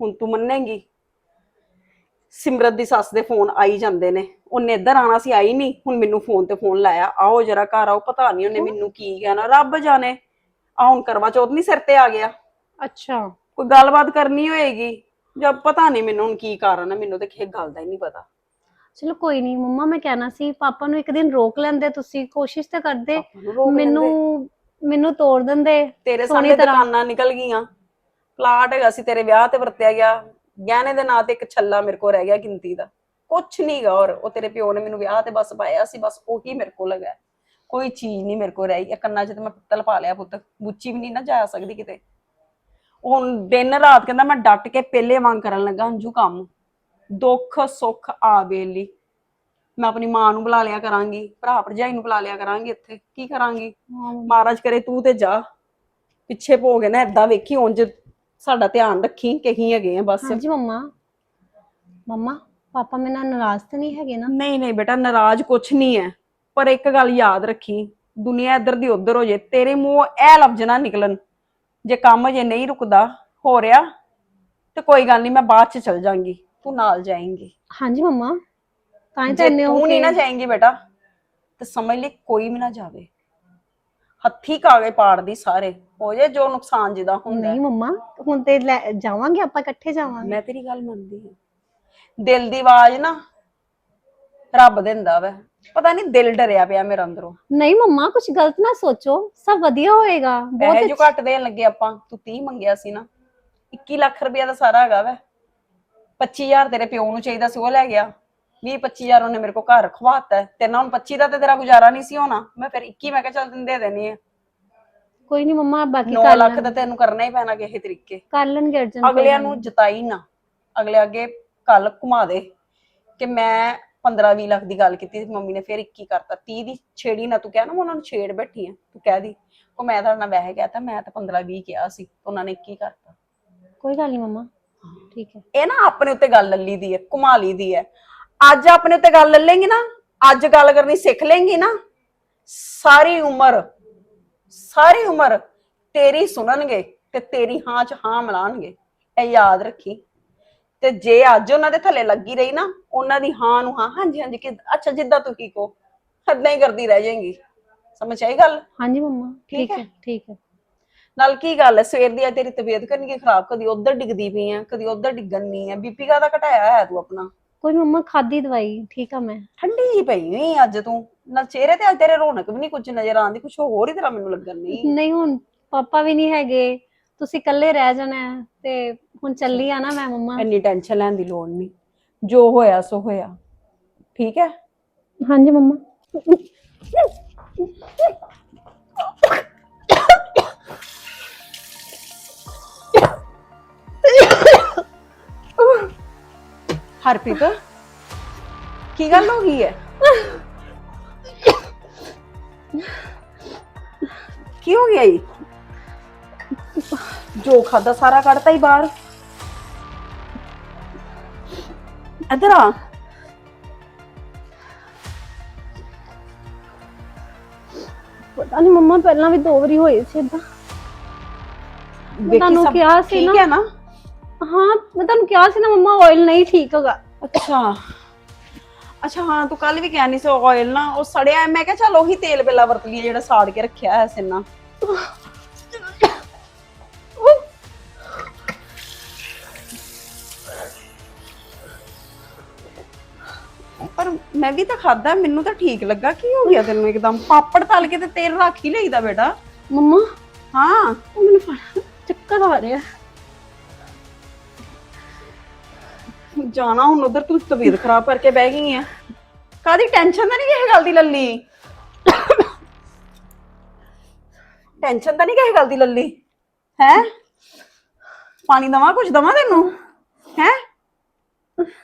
ਹੁਣ ਤੂੰ ਮੰਨੇਂਗੀ? ਸਿਮਰਤ ਦੀ ਸੱਸ ਦੇ ਫੋਨ ਆਈ ਜਾਂਦੇ ਨੇ। ਉਹਨੇ ਇੱਧਰ ਆਣਾ ਸੀ ਆਈ ਨਹੀਂ। ਹੁਣ ਮੈਨੂੰ ਫੋਨ ਤੇ ਫੋਨ ਲਾਇਆ। ਆਓ ਜਰਾ ਘਰ ਆਓ ਪਤਾ ਨਹੀਂ ਉਹਨੇ ਮੈਨੂੰ ਕੀ ਕਹਿਣਾ ਰੱਬ ਜਾਣੇ ਆ ਹੁਣ ਕਰਵਾ ਚੌਥ ਨਹੀਂ ਸਿਰ ਤੇ ਆ ਗਿਆ। ਅੱਛਾ। ਕੋਈ ਗੱਲਬਾਤ ਕਰਨੀ ਹੋਏਗੀ? ਜਦ ਪਤਾ ਨਹੀਂ ਮੈਨੂੰ ਹੁਣ ਕੀ ਕਾਰਨ ਹੈ ਮੈਨੂੰ ਤੇ ਕਿਸੇ ਗੱਲ ਦਾ ਹੀ ਨਹੀਂ ਪਤਾ। ਚਲੋ ਕੋਈ ਨਹੀਂ ਮੰਮਾ ਮੈਂ ਕਹਿਣਾ ਸੀ ਪਾਪਾ ਨੂੰ ਇੱਕ ਦਿਨ ਰੋਕ ਲੈਂਦੇ ਤੁਸੀਂ ਕੋਸ਼ਿਸ਼ ਤਾਂ ਕਰਦੇ। ਪਾਪਾ ਨੂੰ ਰੋਕ ਲੈਂਦੇ। ਮੈਨੂੰ ਮੈਨੂੰ ਤੋੜ ਦਿੰਦੇ ਤੇਰੇ ਸੋਹਣੀ ਸਾਹਮਣੇ ਤਰ੍ਹਾਂ। ਦੁਕਾਨਾਂ ਨਿਕਲ ਗਈਆਂ। ਪਲਾਟ ਹੈਗਾ ਸੀ ਤੇਰੇ ਵਿਆਹ ਤੇ ਵਰਤਿਆ ਗਿਆ ਗਹਿਣੇ ਦੇ ਨਾਂ ਤੇ ਇੱਕ ਛੱਲਾ ਮੇਰੇ ਕੋਲ ਰਹਿ ਗਿਆ ਗਿਣਤੀ ਦਾ। ਕੁਛ ਨਹੀਂਗਾ ਔਰ ਉਹ ਤੇਰੇ ਪਿਓ ਨੇ ਮੈਨੂੰ ਵਿਆਹ ਤੇ ਬਸ ਪਾਇਆ ਸੀ ਬਸ ਉਹੀ ਮੇਰੇ ਕੋਲ ਹੈਗਾ। ਕੋਈ ਚੀਜ਼ ਨਹੀਂ ਮੇਰੇ ਕੋਲ ਰਹੀ ਇਹ ਕੰਨਾਂ 'ਚ ਤੇ ਮੈਂ ਪਿੱਤਲ ਪਾ ਲਿਆ ਪੁੱਤ ਬੁੱਚੀ ਵੀ ਨਹੀਂ ਨਾ ਜਾ ਸਕਦੀ ਕਿਤੇ। ਹੁਣ ਦਿਨ ਰਾਤ ਕਹਿੰਦਾ ਮੈਂ ਡਟ ਕੇ ਪਹਿਲੇ ਵਾਂਗ ਕਰਨ ਲੱਗਾ ਅੰਜੂ ਕੰਮ। ਦੁੱਖ ਸੁੱਖ ਆ ਵੇਲੀ ਮੈਂ ਆਪਣੀ ਮਾਂ ਨੂੰ ਬੁਲਾ ਲਿਆ ਕਰਾਂਗੀ ਭਰਾ ਭਰਜਾਈ ਨੂੰ ਬੁਲਾ ਲਿਆ ਕਰਾਂਗੀ ਇੱਥੇ ਕੀ ਕਰਾਂਗੀ? ਮਹਾਰਾਜ ਕਰੇ ਤੂੰ ਤੇ ਜਾ। ਪਿੱਛੇ ਭੋਗ ਨਾ ਏਦਾਂ ਵੇਖੀ ਉਂਝ ਸਾਡਾ ਧਿਆਨ ਰੱਖੀ ਕਹੀਂ ਹੈਗੇ ਆ ਬਸ। ਹਾਂਜੀ ਮੰਮਾ। ਮੰਮਾ ਪਾਪਾ ਮੇਰੇ ਨਾਲ ਨਾਰਾਜ਼ ਤਾਂ ਨਹੀਂ ਹੈਗੇ ਨਾ? ਨਹੀਂ ਨਹੀਂ ਬੇਟਾ ਨਾਰਾਜ਼ ਕੁਛ ਨਹੀਂ ਹੈ ਪਰ ਇੱਕ ਗੱਲ ਯਾਦ ਰੱਖੀ ਦੁਨੀਆ ਇੱਧਰ ਦੀ ਉੱਧਰ ਹੋ ਜੇ ਤੇਰੇ ਮੂੰਹੋਂ ਇਹ ਲਫ਼ਜ਼ ਨਾ ਨਿਕਲਣ। ਜੇ ਕੰਮ ਜੇ ਨਹੀਂ ਰੁਕਦਾ ਹੋ ਰਿਹਾ ਤੇ ਕੋਈ ਗੱਲ ਨਹੀਂ ਮੈਂ ਬਾਅਦ ਚ ਚਲ ਜਾਾਂਗੀ। ਤੂੰ ਨਾਲ ਜਾਏਂਗੀ। ਹਾਂਜੀ ਮੰਮਾ ਤਾਂ ਹੀ ਤਾਂ ਜੇ ਇੰਨੇ ਤੂੰ ਹੋ ਨਹੀਂ ਕੇ ਨਾ ਜਾਏਂਗੀ ਬੇਟਾ ਤੇ ਸਮਝ ਲਈ ਕੋਈ ਵੀ ਨਾ ਜਾਵੇ। ਹੱਥੀ ਕਾਗੇ ਪਾੜਦੀ ਸਾਰੇ। ਹੋ ਜੇ ਜੋ ਨੁਕਸਾਨ ਜਿਹਦਾ ਹੁੰਦਾ। ਨਹੀਂ ਮੰਮਾ ਹੁਣ ਤੇ ਲੈ- ਜਾਵਾਂਗੇ ਆਪਾਂ ਇਕੱਠੇ ਜਾਵਾਂਗੇ। ਮੈਂ ਤੇਰੀ ਗੱਲ ਮੰਨਦੀ ਹਾਂ। ਦਿਲ ਦੀ ਆਵਾਜ਼ ਨਾ ਰੱਬ ਦਿੰਦਾ ਵੈ। ਪਤਾ ਨਹੀਂ ਦਿਲ ਡਰਿਆ ਪਿਆ ਮੇਰਾ ਅੰਦਰੋਂ। ਨਹੀਂ ਮੰਮਾ ਕੁਝ ਗਲਤ ਨਾ ਸੋਚੋ। ਸਭ ਵਧੀਆ ਹੋਏਗਾ। ਬਹੁਤ ਪੈਸੇ ਜੋ ਘੱਟ ਦੇਣ ਲੱਗੇ ਆਪਾਂ। ਤੂੰ 30 ਮੰਗਿਆ ਸੀ ਨਾ। 21 ਲੱਖ ਰੁਪਇਆ ਦਾ ਸਾਰਾ ਹੈਗਾ ਵੈ। 25000 ਤੇਰੇ ਪਿਓ ਨੂੰ ਚਾਹੀਦਾ ਸੀ ਉਹ ਲੈ ਗਿਆ। 20 25000 ਉਹਨੇ ਮੇਰੇ ਕੋ ਘਰ ਖਵਾਤਾ ਤੇ ਨਾ ਹੁਣ 25 ਦਾ ਤੇ ਤੇਰਾ ਗੁਜ਼ਾਰਾ ਨਹੀਂ ਸੀ ਹੋਣਾ। ਮੈਂ ਫਿਰ 21 ਮੈਂ ਕਿਹਾ ਚੱਲ ਤੈਨੂੰ ਦੇ ਦੇਣੀ ਹੈ ਕੋਈ ਨਹੀਂ ਮੰਮਾ ਬਾਕੀ 9 ਕਰ ਲੱਖ ਲੈਣ- ਦਾ ਤੈਨੂੰ ਕਰਨਾ ਹੀ ਪੈਣਾ ਕਿਸੇ ਤਰੀਕੇ। ਕਰ ਲੈਣਗੇ ਅਰਜਨ ਕੋਈ ਅਗਲਿਆਂ ਗੱਲ ਨੂੰ ਜਤਾਈ ਨਾ। ਅਗਲੇ ਅੱਗੇ ਕੱਲ ਘੁਮਾ ਦੇ ਕਿ ਮੈਂ 15 20 ਲੱਖ ਦੀ ਗੱਲ ਕੀਤੀ ਸੀ। ਮੰਮੀ ਨੇ ਫਿਰ 21 ਕਰਤਾ। 30 ਦੀ ਛੇੜੀ ਨਾ ਤੂੰ ਕਹਿ ਨਾ ਮੈਂ ਉਹਨਾਂ ਨੂੰ ਛੇੜ ਬੈਠੀ ਆ। ਤੂੰ ਕਹਿ ਦੀ ਉਹ ਮੈਂ ਤੁਹਾਡੇ ਨਾਲ ਵੈਸੇ ਕਹਿਤਾ ਮੈਂ ਤਾਂ 15 20 ਕਿਹਾ ਸੀ। ਉਹਨਾਂ ਨੇ 21 ਕਰਤਾ। ਨਹੀਂ। ਕੋਈ ਗੱਲ ਨਹੀਂ ਮੰਮਾ। ਠੀਕ ਹੈ। ਇਹ ਨਾ ਆਪਣੇ ਉੱਤੇ ਗੱਲ ਲੱਲੀ ਦੀ ਹੈ ਘੁਮਾ ਲਈ ਦੀ ਹੈ। ਅੱਜ ਆਪਣੇ ਉੱਤੇ ਗੱਲ ਲੱਲੇਂਗੀ ਨਾ ਅੱਜ ਗੱਲ ਕਰਨੀ ਸਿੱਖ ਲੇਂਗੀ ਨਾ ਸਾਰੀ ਉਮਰ ਸਾਰੀ ਉਮਰ ਤੇਰੀ ਸੁਣਨਗੇ ਤੇ ਤੇਰੀ ਹਾਂ ਚ ਹਾਂ ਮਿਲਾਣਗੇ ਇਹ ਯਾਦ ਰੱਖੀ। ਤੇ ਜੇ ਅੱਜ ਉਹਨਾਂ ਦੇ ਥੱਲੇ ਲੱਗੀ ਰਹੀ ਨਾ ਉਹਨਾਂ ਦੀ ਹਾਂ ਨੂੰ ਹਾਂ ਹਾਂਜੀ ਹਾਂਜੀ ਕਿ ਅੱਛਾ ਜਿੱਦਾਂ ਤੁਸੀਂ ਕੋ ਏਦਾਂ ਹੀ ਕਰਦੀ ਰਹਿ ਜਾਏਗੀ। ਸਮਝ ਆਈ ਗੱਲ? ਹਾਂਜੀ ਮੰਮਾ ਠੀਕ ਠੀਕ ਹੈ। ਹੈ? ਠੀਕ ਹੈ। ਨਾਲ ਕੀ ਗੱਲ ਹੈ ਸਵੇਰ ਦੀ ਅੱਜ ਤੇਰੀ ਤਬੀਅਤ ਕਰਨੀ ਖਰਾਬ ਕਦੀ ਉਧਰ ਡਿੱਗਦੀ ਪਈ ਆ ਕਦੀ ਉਧਰ ਡਿੱਗਣ ਨਹੀਂ ਆ ਬੀਪੀ ਕਾਹਦਾ ਘਟਾਇਆ ਹੈ ਤੂੰ ਆਪਣਾ? ਕੋਈ ਮੰਮਾ ਖਾਦੀ ਦਵਾਈ ਠੀਕ ਆ ਮੈਂ। ਠੰਡੀ ਜੀ ਪਈ ਹੋਈ ਅੱਜ ਤੂੰ। ਨਾਲ ਚਿਹਰੇ ਤੇ ਅੱਜ ਤੇਰੇ ਰੌਣਕ ਵੀ ਨਹੀਂ ਕੁਝ ਨਜ਼ਰ ਆਉਂਦੀ ਕੁਝ ਹੋਰ ਹੀ ਤਰ੍ਹਾਂ ਮੈਨੂੰ ਲੱਗਣ ਨਹੀਂ ਨਹੀਂ ਹੁਣ ਪਾਪਾ ਵੀ ਨਹੀਂ ਹੈਗੇ ਤੁਸੀਂ ਇਕੱਲੇ ਰਹਿ ਜਾਣਾ ਹੈ ਤੇ ਹੁਣ ਚੱਲੀ ਆ ਨਾ ਮੈਂ ਮੰਮਾ। ਇੰਨੀ ਟੈਨਸ਼ਨ ਲੈਣ ਦੀ ਲੋੜ ਨਹੀਂ। ਜੋ ਹੋਇਆ ਸੋ ਹੋਇਆ। ਠੀਕ ਹੈ? ਹਾਂਜੀ ਮੰਮਾ। ਹਰਪ੍ਰੀਤ ਕੀ ਗੱਲ ਹੋ ਗਈ ਹੈ? ਕੀ ਹੋ ਗਿਆ ਜੀ? ਜੋ ਖਾਦਾ ਸਾਰਾ ਕੱਢਤਾ ਹੀ ਬਾਹਰ। ਇੱਧਰ ਆ। ਪਤਾ ਨਹੀਂ ਮੰਮਾ ਪਹਿਲਾਂ ਵੀ ਦੋ ਵਾਰੀ ਹੋਏ ਸੀ ਵੇਖੀ ਤੁਹਾਨੂੰ ਸਭ ਕਿਹਾ ਸੀ ਠੀਕ। ਹੈ ਨਾ? ਹਾਂ ਮੈਂ ਤੁਹਾਨੂੰ ਕਿਹਾ ਸੀ ਨਾ ਮੰਮਾ ਆਇਲ ਨਹੀਂ ਠੀਕ ਹੈਗਾ। ਅੱਛਾ। ਅੱਛਾ ਹਾਂ ਤੂੰ ਕੱਲ ਵੀ ਕਿਹਾ ਨਹੀਂ ਸੀ ਆਇਲ ਨਾ ਉਹ ਸੜਿਆ। ਹੈ। ਮੈਂ ਕਿਹਾ ਚੱਲ ਉਹੀ ਤੇਲ ਪਹਿਲਾਂ ਵਰਤ ਲਈਏ ਜਿਹੜਾ ਸਾੜ ਕੇ ਰੱਖਿਆ ਹੈ ਸਿੰਨਾ ਪਰ ਮੈਂ ਵੀ ਤਾਂ ਖਾਦਾ ਮੈਨੂੰ ਤਾਂ ਠੀਕ ਲੱਗਾ। ਕੀ ਹੋ ਗਿਆ ਤੈਨੂੰ ਇੱਕਦਮ? ਪਾਪੜ ਤਲ ਕੇ ਤੇ ਤੇਲ ਰੱਖ ਹੀ ਲਈਦਾ ਬੇਟਾ। ਮੰਮਾ ਹਾਂ। ਉਹ ਮੈਨੂੰ ਫੜ ਚੱਕਰ ਆ ਰਿਹਾ। ਜਾਣਾ ਹੁਣ ਉਧਰ ਤੂੰ ਤਬੀਅਤ ਖਰਾਬ ਕਰਕੇ ਬਹਿ ਗਈ ਆ। ਕਾਦੀ ਟੈਨਸ਼ਨ ਤਾਂ ਨਹੀਂ ਕਿਸੇ ਗੱਲ ਦੀ ਲੱਲੀ? ਟੈਨਸ਼ਨ ਤਾਂ ਨਹੀਂ ਕਿਸੇ ਗੱਲ ਦੀ ਲੱਲੀ? ਹੈ? ਪਾਣੀ ਦਵਾ ਕੁਝ ਦਵਾ ਤੈਨੂੰ? ਹੈ?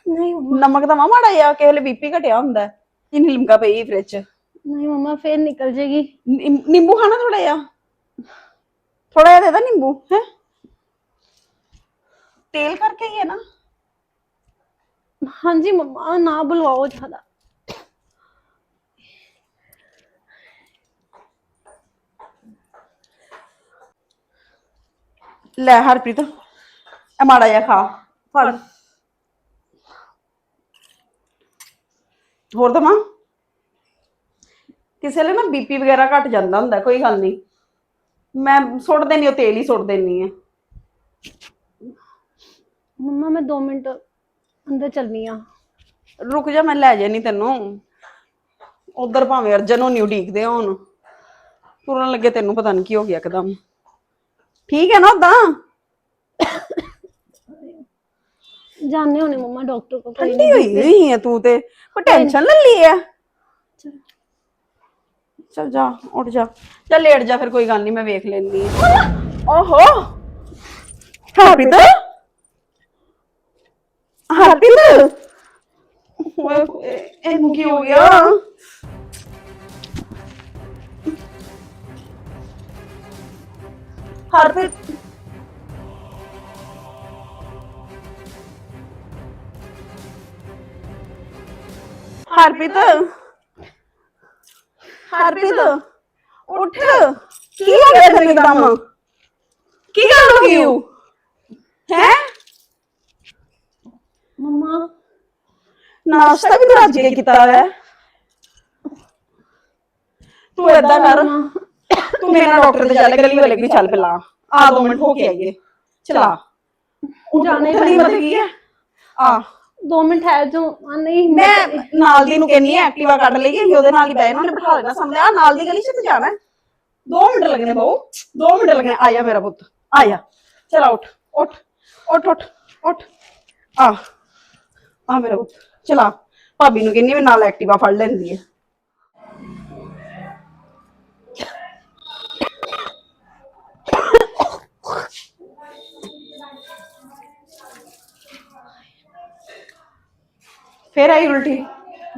ਨਹੀਂ ਮੰਮਾ। ਨਮਕ ਦਵਾ ਮਾੜਾ ਜਿਹਾ ਕਿਸੇ ਵੇਲੇ ਬੀਪੀ ਘਟਿਆ ਹੁੰਦਾ ਹੈ। ਇੰਨੀ ਲਿਮਕਾ ਪਈ ਫ੍ਰਿਜ ਚ। ਨਹੀਂ ਮੰਮਾ ਫੇਰ ਨਿਕਲ ਜੇਗੀ। ਨਿੰ- ਨਿੰਬੂ ਖਾਣਾ ਥੋੜਾ ਜਿਹਾ? ਥੋੜਾ ਜਿਹਾ ਦੇ ਦਾ ਨਿੰਬੂ ਹੈ? ਤੇਲ ਕਰਕੇ ਹੀ ਹੈ ਨਾ। ਹਾਂਜੀ ਮੰਮਾ ਨਾ ਬੁਲਵਾਓ ਜ਼ਿਆਦਾ। ਲੈ ਹਰਪ੍ਰੀਤ ਇਹ ਮਾੜਾ ਜਿਹਾ ਖਾ ਫੜ। ਹੋਰ ਦਮਾ? ਕਿਸੇ ਵੇਲੇ ਨਾ ਬੀਪੀ ਵਗੈਰਾ ਘਟ ਜਾਂਦਾ ਹੁੰਦਾ ਕੋਈ ਗੱਲ ਨਹੀਂ। ਮੈਂ ਸੁੱਟ ਦੇਣੀ ਉਹ ਤੇਲ ਹੀ ਸੁੱਟ ਦੇਣੀ ਹੈ। ਮੰਮਾ ਮੈਂ 2 ਮਿੰਟ ਅੰਦਰ ਚੱਲਨੀ ਆ। ਰੁਕ ਜਾ ਮੈਂ ਲੈ ਜਾਣੀ ਤੈਨੂੰ। ਉਧਰ ਭਾਵੇਂ ਅਰਜਨ ਹੋਣੀ ਉਡੀਕਦੇ ਹੋਣ। ਤੁਰਨ ਲੱਗੇ ਤੈਨੂੰ ਪਤਾ ਨਹੀਂ ਕੀ ਹੋ ਗਿਆ ਇੱਕਦਮ। ਠੀਕ ਹੈ ਨਾ ਉਦਾਂ ਜਾਣੇ ਹੋਣੇ ਮੰਮਾ ਡਾਕਟਰ ਕੋਲ ਕੋਈ ਠੰਡੀ ਹੋਈ ਨਹੀਂ ਹੈ ਤੂੰ ਤੇ। ਕੋਈ ਟੈਨਸ਼ਨ ਲੈ ਲਈ ਹੈ ਚਲ ਜਾ ਉੱਠ ਜਾ। ਚੱਲ ਲੇਟ ਜਾ ਫਿਰ ਕੋਈ ਗੱਲ ਨਹੀਂ ਮੈਂ ਵੇਖ ਲੈਂਦੀ ਹਾਂ ਓਹੋ! ਹਰਪ੍ਰੀਤ ਹਰਪ੍ਰੀਤ ਹੋਏ, ਇਹਨੂੰ ਕੀ ਹੋ ਗਿਆ ਹਰਪ੍ਰੀਤ ਹਰਪ੍ਰੀਤ ਹਰਪ੍ਰੀਤ ਉੱਠ ਕੀ ਹੋ ਗਿਆ ਤੈਨੂੰ ਇੱਕਦਮ ਕੀ ਗੱਲ ਹੋ ਗਈ ਹੈ ਮੰਮਾ। ਨਾਸ਼ਤਾ ਵੀ ਤੂੰ ਕੇ ਕੀਤਾ ਹੋਇਆ ਹੈ। ਤੂੰ ਏਦਾਂ ਕਰ। ਤੂੰ ਮੇਰੇ ਨਾਲ ਡਾਕਟਰ ਦੇ ਚੱਲ ਗਲੀ ਵਾਲੇ ਵੀ ਚੱਲ ਪਹਿਲਾਂ। ਆ ਦੋ ਮਿੰਟ ਹੋ ਕੇ ਆਈਏ। ਚਲਾ। ਜਾਣਾ ਹੀ ਉਠਣੀ ਮਤ ਕੀ ਹੈ? ਆ। 2 ਮਿੰਟ ਹੈ ਜੋ। ਆ, ਨਹੀਂ ਮੈਂ ਨਾਲ ਦੀ ਨੂੰ ਕਹਿੰਨੀ ਐ ਐਕਟਿਵਾ ਕੱਢ ਲਈਏ ਅਸੀਂ ਉਹਦੇ ਨਾਲ ਹੀ ਬਹਿ ਉਹਨੇ ਬਿਠਾ ਲੈਣਾ ਸਾਹਮਣੇ। ਆ ਨਾਲ ਦੀ ਗਲੀ 'ਚ ਤੇ ਜਾਣਾ 2 ਮਿੰਟ ਲੱਗਣੇ ਬਹੁ। 2 ਮਿੰਟ ਲੱਗਣੇ। ਆ ਜਾ ਮੇਰਾ ਪੁੱਤ। ਆ ਜਾ। ਚਲਾ ਉੱਠ। ਉੱਠ। ਉੱਠ ਉੱਠ। ਉੱਠ। ਆ। ਆ ਮੇਰਾ ਪੁੱਤ ਚਲਾ। ਭਾਬੀ ਨੂੰ ਕਹਿੰਨੀ ਮੈਂ ਨਾਲ ਐਕਟਿਵਾ ਫੜ ਲੈਂਦੀ ਐ ਫੇਰ ਆਈ ਉਲਟੀ।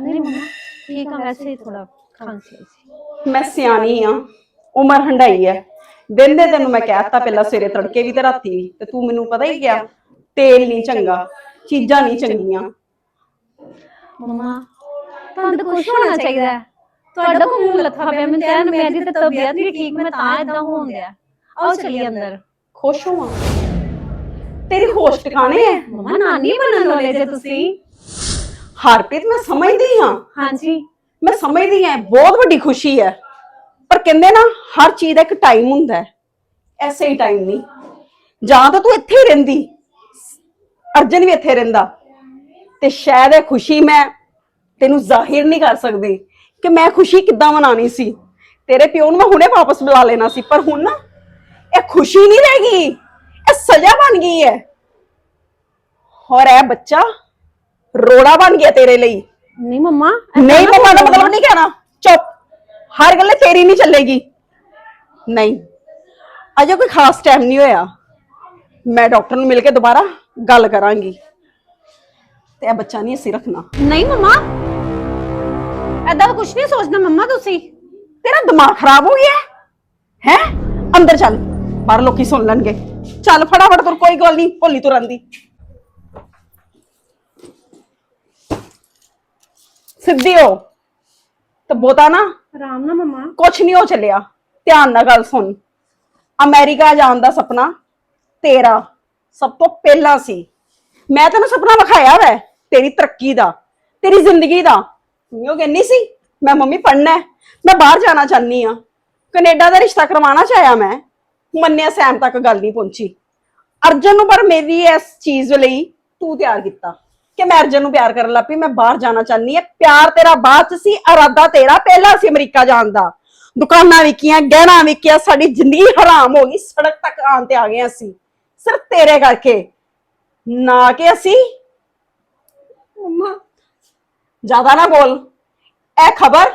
ਨਹੀਂ ਮੰਮਾ ਠੀਕ ਆ ਵੈਸੇ ਹੀ ਥੋੜਾ ਖਾਂਸੀ ਆਈ ਸੀ। ਮੈਂ ਸਿਆਣੀ ਆ ਉਮਰ ਹੰਡਾਈ ਐ ਦਿਨ ਦੇ ਤੈਨੂੰ ਮੈਂ ਕਹਿਤਾ ਪਹਿਲਾਂ ਸਵੇਰੇ ਤੜਕੇ ਵੀ ਤੇ ਰਾਤੀ ਵੀ ਤੇ ਤੂੰ ਮੈਨੂੰ ਪਤਾ ਹੀ ਗਿਆ ਤੇਲ ਨਹੀਂ ਚੰਗਾ। ਚੀਜ਼ਾਂ ਨਹੀਂ ਚੰਗੀਆਂ। ਮੰਮਾ ਤੁਹਾਨੂੰ ਤਾਂ ਖੁਸ਼ ਹੋਣਾ ਚਾਹੀਦਾ ਹੈ। ਤੁਹਾਡਾ ਕੋ ਮੂੰਹ ਲੱਥਾ ਪਿਆ ਮੈਂ ਤਾਂ ਮੇਰੀ ਤਾਂ ਤਬੀਅਤ ਨਹੀਂ ਠੀਕ ਮੈਂ ਤਾਂ ਇਦਾਂ ਹੋਣ ਦਿਆ ਆਓ ਚਲੀ ਅੰਦਰ। ਖੁਸ਼ ਹੋਵਾਂ। ਤੇਰੀ ਹੋਸ਼ ਟਿਕਾਣੇ ਐ। ਮੰਮਾ ਨਾਨੀ ਬਣਨ ਵਾਲੇ ਜੇ ਤੁਸੀਂ। ਹਰਪ੍ਰੀਤ ਮੈਂ ਸਮਝਦੀ ਹਾਂ। ਹਾਂਜੀ। ਮੈਂ ਸਮਝਦੀ ਹਾਂ ਬਹੁਤ ਵੱਡੀ ਖੁਸ਼ੀ ਹੈ ਪਰ ਕਹਿੰਦੇ ਨਾ ਹਰ ਚੀਜ਼ ਦਾ ਇੱਕ ਟਾਈਮ ਹੁੰਦਾ ਹੈ ਐਸੇ ਹੀ ਟਾਈਮ ਨਹੀਂ ਜਾਂ ਤਾਂ ਤੂੰ ਇੱਥੇ ਹੀ ਰਹਿੰਦੀ। ਅਰਜਨ ਵੀ ਇੱਥੇ ਰਹਿੰਦਾ। ਤੇ ਸ਼ਾਇਦ ਇਹ ਖੁਸ਼ੀ ਮੈਂ ਤੈਨੂੰ ਜ਼ਾਹਿਰ ਨਹੀਂ ਕਰ ਸਕਦੀ ਕਿ ਮੈਂ ਖੁਸ਼ੀ ਕਿੱਦਾਂ ਮਨਾਣੀ ਸੀ। ਤੇਰੇ ਪਿਓ ਨੂੰ ਮੈਂ ਹੁਣੇ ਵਾਪਸ ਬੁਲਾ ਲੈਣਾ ਸੀ ਪਰ ਹੁਣ ਨਾ ਇਹ ਖੁਸ਼ੀ ਨਹੀਂ ਰਹਿ ਗਈ। ਇਹ ਸਜ਼ਾ ਬਣ ਗਈ ਹੈ। ਹੋਰ ਇਹ ਬੱਚਾ ਰੋੜਾ ਬਣ ਗਿਆ ਤੇਰੇ ਲਈ। ਨਹੀਂ ਮੰਮਾ ਨਹੀਂ ਮੰਮਾ ਦਾ ਮਤਲਬ ਨਹੀਂ ਕਹਿਣਾ। ਚੁੱਪ। ਹਰ ਗੱਲ ਤੇਰੀ ਨਹੀਂ ਚੱਲੇਗੀ। ਨਹੀਂ। ਅਜੇ ਕੋਈ ਖਾਸ ਟਾਈਮ ਨਹੀਂ ਹੋਇਆ। ਮੈਂ ਡਾਕਟਰ ਨੂੰ ਮਿਲ ਕੇ ਦੁਬਾਰਾ ਗੱਲ ਕਰਾਂਗੀ। ਤੇ ਇਹ ਬੱਚਾ ਨਹੀਂ ਅਸੀਂ ਰੱਖਣਾ। ਨਹੀਂ ਮੰਮਾ। ਐਦਾਂ ਕੁਝ ਨਹੀਂ ਸੋਚਣਾ ਮੰਮਾ ਤੁਸੀਂ। ਤੇਰਾ ਦਿਮਾਗ ਖਰਾਬ ਹੋ ਗਿਆ। ਹੈ? ਹੈਂ? ਅੰਦਰ ਚੱਲ। ਬਾਹਰ ਲੋਕੀ ਸੁਣ ਲੈਣਗੇ। ਚੱਲ ਫਟਾਫਟ ਤੁਰ ਕੋਈ ਗੱਲ ਨਹੀਂ ਭੋਲੀ ਤੁਰਨ ਦੀ। ਸਿੱਧੀ ਹੋ। ਤੇ ਬੋਤਾ ਨਾ। ਆਰਾਮ ਨਾਲ ਮੰਮਾ। ਕੁਛ ਨਹੀਂ ਹੋ ਚੱਲਿਆ। ਧਿਆਨ ਨਾਲ ਗੱਲ ਸੁਣ। ਅਮਰੀਕਾ ਜਾਣ ਦਾ ਸੁਪਨਾ ਤੇਰਾ। ਸਭ ਤੋਂ ਪਹਿਲਾਂ ਸੀ। ਮੈਂ ਤੈਨੂੰ ਸੁਪਨਾ ਵਿਖਾਇਆ ਵੈ, ਤੇਰੀ ਤਰੱਕੀ ਦਾ, ਤੇਰੀ ਜ਼ਿੰਦਗੀ ਦਾ। ਤੂੰ ਉਹ ਕਹਿੰਦੀ ਸੀ, ਮੈਂ ਮੰਮੀ ਪੜਨਾ ਹੈ, ਮੈਂ ਬਾਹਰ ਜਾਣਾ ਚਾਹਨੀ ਆ ਕੈਨੇਡਾ ਦਾ ਰਿਸ਼ਤਾ ਕਰਵਾਉਣਾ ਚਾਹਿਆ ਮੈਂ ਮੰਨਿਆ ਸੈਮ ਤੱਕ ਗੱਲ ਨਹੀਂ ਪਹੁੰਚੀ। ਅਰਜਨ ਨੂੰ ਪਰ ਮੇਰੀ ਇਸ ਚੀਜ਼ ਲਈ ਤੂੰ ਤਿਆਰ ਕੀਤਾ ਕਿ ਮੈਂ ਅਰਜਨ ਨੂੰ ਪਿਆਰ ਕਰਨ ਲੱਗ ਪਈ ਮੈਂ ਬਾਹਰ ਜਾਣਾ ਚਾਹਨੀ ਆ ਪਿਆਰ ਤੇਰਾ ਬਾਅਦ ਚ ਸੀ, ਇਰਾਦਾ ਤੇਰਾ ਪਹਿਲਾਂ ਸੀ ਅਮਰੀਕਾ ਜਾਣ ਦਾ। ਦੁਕਾਨਾਂ ਵਿਕੀਆਂ, ਗਹਿਣਾ ਵਿਕਿਆ, ਸਾਡੀ ਜ਼ਿੰਦਗੀ ਹਰਾਮ ਹੋ ਗਈ, ਸੜਕ ਤੱਕ ਆਉਣ ਤੇ ਆ ਗਏ ਅਸੀਂ। ਸਿਰਫ ਤੇਰੇ ਕਰਕੇ। ਨਾ ਕਿ ਅਸੀਂ। ਮੰਮਾ। ਜ਼ਿਆਦਾ ਨਾ ਬੋਲ। ਇਹ ਖਬਰ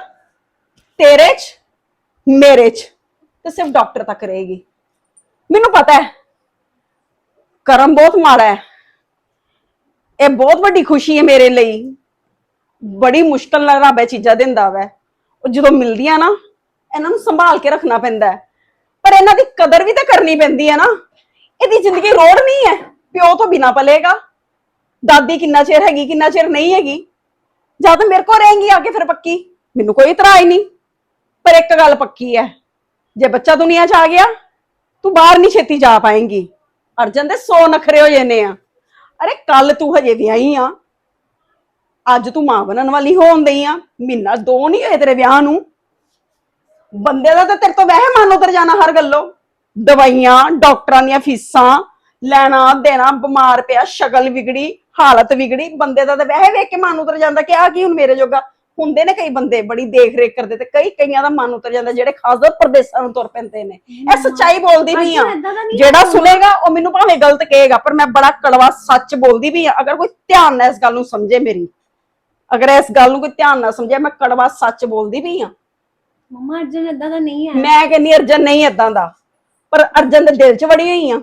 ਤੇਰੇ 'ਚ ਮੇਰੇ 'ਚ ਤੇ ਸਿਰਫ ਡਾਕਟਰ ਤੱਕ ਰਹੇਗੀ। ਮੈਨੂੰ ਪਤਾ ਹੈ ਕਰਮ ਬਹੁਤ ਮਾੜਾ ਹੈ। ਇਹ ਬਹੁਤ ਵੱਡੀ ਖੁਸ਼ੀ ਹੈ ਮੇਰੇ ਲਈ। ਬੜੀ ਮੁਸ਼ਕਲ ਨਾਲ ਰੱਬ ਇਹ ਚੀਜ਼ਾਂ ਦਿੰਦਾ ਵੈ। ਉਹ ਜਦੋਂ ਮਿਲਦੀਆਂ ਨਾ ਇਹਨਾਂ ਨੂੰ ਸੰਭਾਲ ਕੇ ਰੱਖਣਾ ਪੈਂਦਾ ਹੈ। ਪਰ ਇਹਨਾਂ ਦੀ ਕਦਰ ਵੀ ਤਾਂ ਕਰਨੀ ਪੈਂਦੀ ਹੈ ਨਾ। ਇਹਦੀ ਜ਼ਿੰਦਗੀ ਰੋੜ ਨਹੀਂ ਹੈ। ਪਿਓ ਤੋਂ ਬਿਨਾ ਪਲੇਗਾ। ਦਾਦੀ ਕਿੰਨਾ ਚਿਰ ਹੈਗੀ, ਕਿੰਨਾ ਚਿਰ ਨਹੀਂ ਹੈਗੀ। ਜਦ ਮੇਰੇ ਕੋਲ ਰਹੇਗੀ ਆ ਕੇ ਫਿਰ ਪੱਕੀ। ਮੈਨੂੰ ਕੋਈ ਇਤਰਾਜ਼ ਨਹੀਂ। ਪਰ ਇੱਕ ਗੱਲ ਪੱਕੀ ਹੈ। ਜੇ ਬੱਚਾ ਦੁਨੀਆ 'ਚ ਆ ਗਿਆ, ਤੂੰ ਬਾਹਰ ਨਹੀਂ ਛੇਤੀ ਜਾ ਪਾਏਂਗੀ। ਅਰਜਨ ਦੇ 100 ਨਖਰੇ ਹੋ ਜਾਂਦੇ ਆ। ਅਰੇ ਕੱਲ ਤੂੰ ਹਜੇ ਵਿਆਹੀ ਆ। ਅੱਜ ਤੂੰ ਮਾਂ ਬਣਨ ਵਾਲੀ ਹੋਣ ਦਈ ਆ। ਮਹੀਨਾ ਦੋ ਨਹੀਂ ਹੋਏ ਤੇਰੇ ਵਿਆਹ ਨੂੰ। ਬੰਦੇ ਦਾ ਤਾਂ ਤੇਰੇ ਤੋਂ ਵੈਸੇ ਮਨ ਉਤਰ ਜਾਣਾ ਹਰ ਗੱਲੋਂ। ਦਵਾਈਆਂ ਡਾਕਟਰਾਂ ਦੀਆਂ ਫੀਸਾਂ ਲੈਣਾ ਦੇਣਾ ਬਿਮਾਰ ਪਿਆ ਸ਼ਕਲ ਵਿਗੜੀ ਹਾਲਤ ਵਿਗੜੀ ਬੰਦੇ ਦਾ ਤਾਂ ਵੈਸੇ ਵੇਖ ਕੇ ਮਨ ਉਤਰ ਜਾਂਦਾ ਕਿ ਆ ਕੀ ਹੁਣ ਮੇਰੇ ਜੋਗਾ। ਹੁੰਦੇ ਨੇ ਕਈ ਬੰਦੇ ਬੜੀ ਦੇਖ ਰੇਖ ਕਰਦੇ ਤੇ ਕਈ ਕਈਆਂ ਦਾ ਮਨ ਉਤਰ ਜਾਂਦਾ ਜਿਹੜੇ ਖਾਸ ਤੌਰ ਪ੍ਰਦੇਸਾਂ ਨੂੰ ਤੁਰ ਪੈਂਦੇ ਨੇ। ਇਹ ਸੱਚਾਈ ਬੋਲਦੀ ਵੀ ਆ। ਜਿਹੜਾ ਸੁਣੇਗਾ ਉਹ ਮੈਨੂੰ ਭਾਵੇਂ ਗਲਤ ਕਹੇਗਾ ਪਰ ਮੈਂ ਬੜਾ ਕੜਵਾ ਸੱਚ ਬੋਲਦੀ ਵੀ ਆ। ਅਗਰ ਕੋਈ ਧਿਆਨ ਨਾਲ ਇਸ ਗੱਲ ਨੂੰ ਸਮਝੇ ਮੇਰੀ। ਅਗਰ ਇਸ ਗੱਲ ਨੂੰ ਕੋਈ ਧਿਆਨ ਨਾਲ ਸਮਝੇ ਮੈਂ ਕੜਵਾ ਸੱਚ ਬੋਲਦੀ ਵੀ ਆ। ਮੰਮਾ ਅਰਜਨ ਏਦਾਂ ਦਾ ਨਹੀਂ ਹੈ। ਮੈਂ ਕਹਿੰਦੀ ਅਰਜਨ ਨਹੀਂ ਏਦਾਂ ਦਾ। ਪਰ ਅਰਜਨ ਦੇ ਦਿਲ 'ਚ ਵੜੀ ਹੋਈ ਆ।